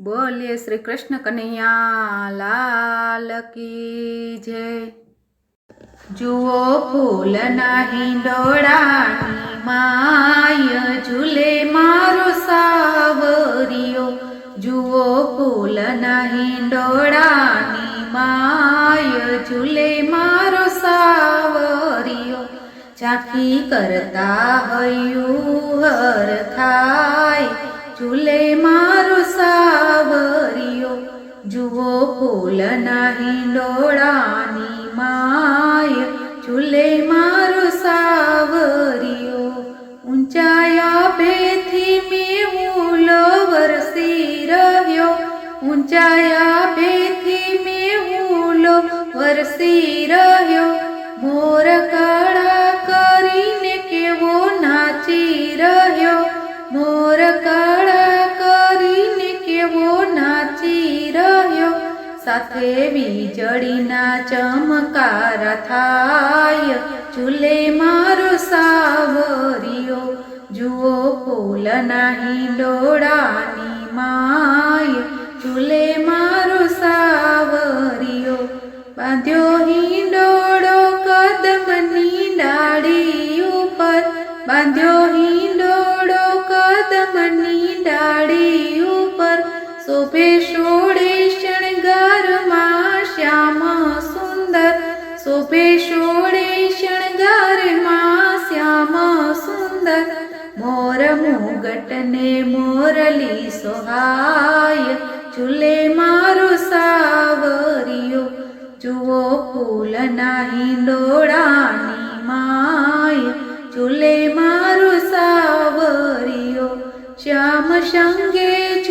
બોલીએ શ્રી કૃષ્ણ કનૈયા, લાલ કી જય. જુઓ ફૂલના હિંડોળાની માય, ઝૂલે મારો સાવરિયો. જુઓ ફૂલના હિંડોળાની માય, ઝૂલે મારો સાવરિયો. ઝાંખી કરતા હૈયું જુઓ ફૂલના હિંડોળાની માય ઝૂલે સાથે વીજળીના ચમકારા થાય. ચૂલે મારો સાવરિયો, જુઓ ફૂલના હિંડોળાની માય. ચૂલે મારો સાવરિયો, બાંધ્યો હિંડોળો કદમની ડાળી ઉપર. બાંધ્યો હિંડોળો કદમની ડાળી ઉપર. શોભે શોળે શોળે શણગારમાં શ્યામ સુંદર. મોર મુગટને મોરલી સોહાય. ઝૂલે મારો સાવરિયો. જુઓ ફૂલના હિંડોળાની માય. ઝૂલે મારો સાવરિયો. શ્યામ સંગે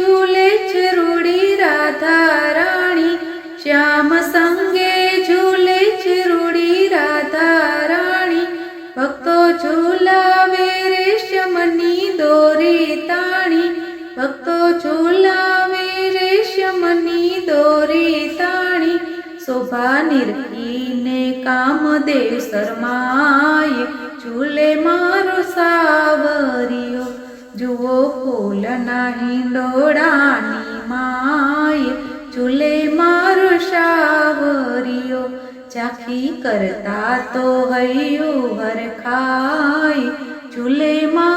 તાણી ભક્તો ઝૂલાવે રેશમની દોરી તાણી શોભા નિરખીને કામદેવ શરમાય. ઝૂલે મારો સાવરિયો, જુઓ ફૂલના હિંડોળાની માય. ઝૂલે મારો સાવરિયો, ચાખી કરતા તો હૈયું હર ખાય ઝૂલે મારો